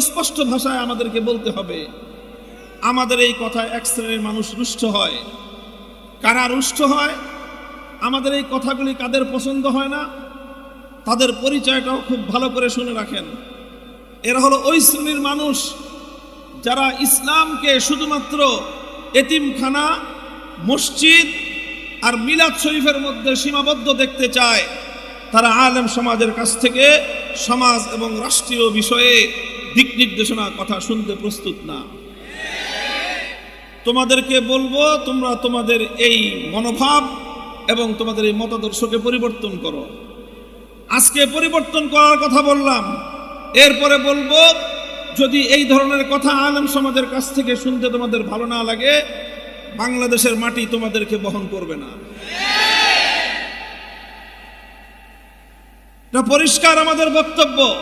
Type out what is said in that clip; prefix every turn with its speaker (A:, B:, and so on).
A: স্পষ্ট ভাষায় আমাদেরকে বলতে হবে। আমাদের এই কথায় এক শ্রেণির মানুষ রুষ্ট হয়। কারা রুষ্ট হয়? আমাদের এই কথাগুলি কাদের পছন্দ হয় না? তাদের পরিচয়টাও খুব ভালো করে শুনে রাখেন। এরা হলো ওই শ্রেণির মানুষ যারা ইসলামকে শুধুমাত্র এতিমখানা, মসজিদ আর মিলাদ শরীফের মধ্যে সীমাবদ্ধ দেখতে চায়। তারা আলেম সমাজের কাছ থেকে সমাজ এবং রাষ্ট্রীয় বিষয়ে দিক নির্দেশনা কথা শুনতে প্রস্তুত না। তোমাদেরকে বলব, তোমরা তোমাদের এই মনোভাব এবং তোমাদের এই মতাদর্শকে পরিবর্তন করো। আজকে পরিবর্তন করার কথা বললাম। এরপরে বলব, যদি এই ধরনের কথা আলেম সমাজের কাছ থেকে শুনতে তোমাদের ভালো না লাগে, বাংলাদেশের মাটি তোমাদেরকে বহন করবে না। পরিষ্কার আমাদের বক্তব্য।